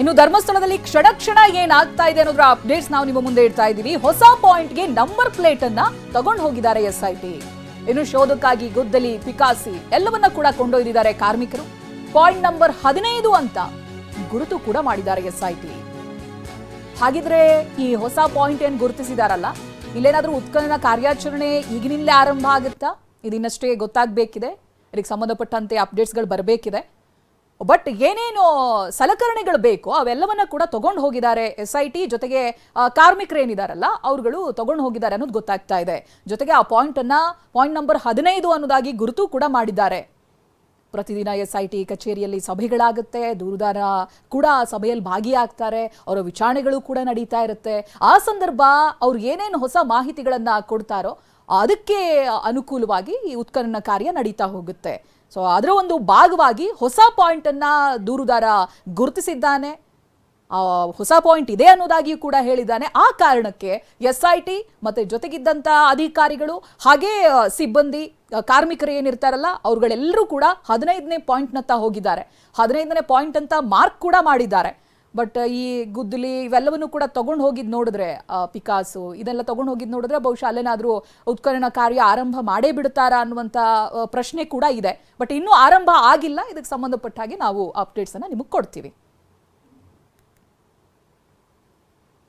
ಇನ್ನು ಧರ್ಮಸ್ಥಳದಲ್ಲಿ ಕ್ಷಣ ಕ್ಷಣ ಏನಾಗ್ತಾ ಇದೆ ಅನ್ನೋದ್ರ ಅಪ್ಡೇಟ್ಸ್ ನಾವು ನಿಮ್ಮ ಮುಂದೆ ಇಡ್ತಾ ಇದ್ದೀವಿ. ಹೊಸ ಪಾಯಿಂಟ್ಗೆ ನಂಬರ್ ಪ್ಲೇಟ್ ಅನ್ನ ತಗೊಂಡು ಹೋಗಿದ್ದಾರೆ ಎಸ್ ಐ ಟಿ ಇನ್ನು ಶೋಧಕ್ಕಾಗಿ ಗುದ್ದಲಿ, ಪಿಕಾಸಿ ಎಲ್ಲವನ್ನ ಕೂಡ ಕೊಂಡೊಯ್ದಿದ್ದಾರೆ ಕಾರ್ಮಿಕರು. ಪಾಯಿಂಟ್ ನಂಬರ್ ಹದಿನೈದು ಅಂತ ಗುರುತು ಕೂಡ ಮಾಡಿದ್ದಾರೆ ಎಸ್ ಐ ಟಿ ಹಾಗಿದ್ರೆ ಈ ಹೊಸ ಪಾಯಿಂಟ್ ಏನ್ ಗುರುತಿಸಿದಾರಲ್ಲ? ಇಲ್ಲೇನಾದ್ರೂ ಉತ್ಖನನ ಕಾರ್ಯಾಚರಣೆ ಈಗಿನಿಂದಲೇ ಆರಂಭ ಆಗುತ್ತಾ? ಇದಿನ್ನಷ್ಟೇ ಗೊತ್ತಾಗಬೇಕಿದೆ. ಇದಕ್ಕೆ ಸಂಬಂಧಪಟ್ಟಂತೆ ಅಪ್ಡೇಟ್ಸ್ಗಳು ಬರಬೇಕಿದೆ. ಬಟ್ ಏನೇನು ಸಲಕರಣೆಗಳು ಬೇಕೋ ಅವೆಲ್ಲವನ್ನ ಕೂಡ ತಗೊಂಡು ಹೋಗಿದ್ದಾರೆ ಎಸ್ ಐ ಟಿ ಜೊತೆಗೆ ಆ, ಕಾರ್ಮಿಕರು ಏನಿದಾರಲ್ಲ ಅವ್ರುಗಳು ತಗೊಂಡು ಹೋಗಿದ್ದಾರೆ ಅನ್ನೋದು ಗೊತ್ತಾಗ್ತಾ ಇದೆ. ಜೊತೆಗೆ ಆ ಪಾಯಿಂಟ್ ಅನ್ನ ಪಾಯಿಂಟ್ ನಂಬರ್ ಹದಿನೈದು ಅನ್ನೋದಾಗಿ ಗುರುತು ಕೂಡ ಮಾಡಿದ್ದಾರೆ. ಪ್ರತಿದಿನ ಎಸ್ ಐ ಟಿ ಕಚೇರಿಯಲ್ಲಿ ಸಭೆಗಳಾಗುತ್ತೆ ದೂರುದಾರ ಕೂಡ ಸಭೆಯಲ್ಲಿ ಭಾಗಿಯಾಗ್ತಾರೆ ಅವರ ವಿಚಾರಣೆಗಳು ಕೂಡ ನಡೀತಾ ಇರುತ್ತೆ. ಆ ಸಂದರ್ಭ ಅವ್ರು ಏನೇನು ಹೊಸ ಮಾಹಿತಿಗಳನ್ನ ಕೊಡ್ತಾರೋ ಅದಕ್ಕೆ ಅನುಕೂಲವಾಗಿ ಈ ಉತ್ಖನನ ಕಾರ್ಯ ನಡೀತಾ ಹೋಗುತ್ತೆ. ಸೊ ಅದರ ಒಂದು ಭಾಗವಾಗಿ ಹೊಸ ಪಾಯಿಂಟ್ ಅನ್ನ ದೂರುದಾರ ಗುರುತಿಸಿದ್ದಾನೆ. ಹೊಸ ಪಾಯಿಂಟ್ ಇದೆ ಅನ್ನೋದಾಗಿಯೂ ಕೂಡ ಹೇಳಿದ್ದಾನೆ. ಆ ಕಾರಣಕ್ಕೆ ಎಸ್ ಐ ಟಿ ಮತ್ತೆ ಜೊತೆಗಿದ್ದಂತ ಅಧಿಕಾರಿಗಳು ಹಾಗೇ ಸಿಬ್ಬಂದಿ ಕಾರ್ಮಿಕರು ಏನಿರ್ತಾರಲ್ಲ, ಅವ್ರುಗಳೆಲ್ಲರೂ ಕೂಡ ಹದಿನೈದನೇ ಪಾಯಿಂಟ್ನತ್ತ ಹೋಗಿದ್ದಾರೆ. ಹದಿನೈದನೇ ಪಾಯಿಂಟ್ ಅಂತ ಮಾರ್ಕ್ ಕೂಡ ಮಾಡಿದ್ದಾರೆ. ಬಟ್ ಈ ಗುದ್ದಲಿ ಇವೆಲ್ಲವನ್ನು ಕೂಡ ತಗೊಂಡು ಹೋಗಿದ್ ನೋಡಿದ್ರೆ ಪಿಕಾಸು ಇದೆಲ್ಲ ತಗೊಂಡು ಹೋಗಿದ್ ನೋಡಿದ್ರೆ ಬಹುಶಃ ಅಲ್ಲೇನಾದರೂ ಉತ್ಖನನ ಕಾರ್ಯ ಆರಂಭ ಮಾಡೇ ಬಿಡ್ತಾರಾ ಅನ್ನುವಂತ ಪ್ರಶ್ನೆ ಕೂಡ ಇದೆ. ಬಟ್ ಇನ್ನೂ ಆರಂಭ ಆಗಿಲ್ಲ. ಇದಕ್ಕೆ ಸಂಬಂಧಪಟ್ಟ ಹಾಗೆ ನಾವು ಅಪ್ಡೇಟ್ಸ್ ಅನ್ನ ನಿಮಗೆ ಕೊಡ್ತೀವಿ.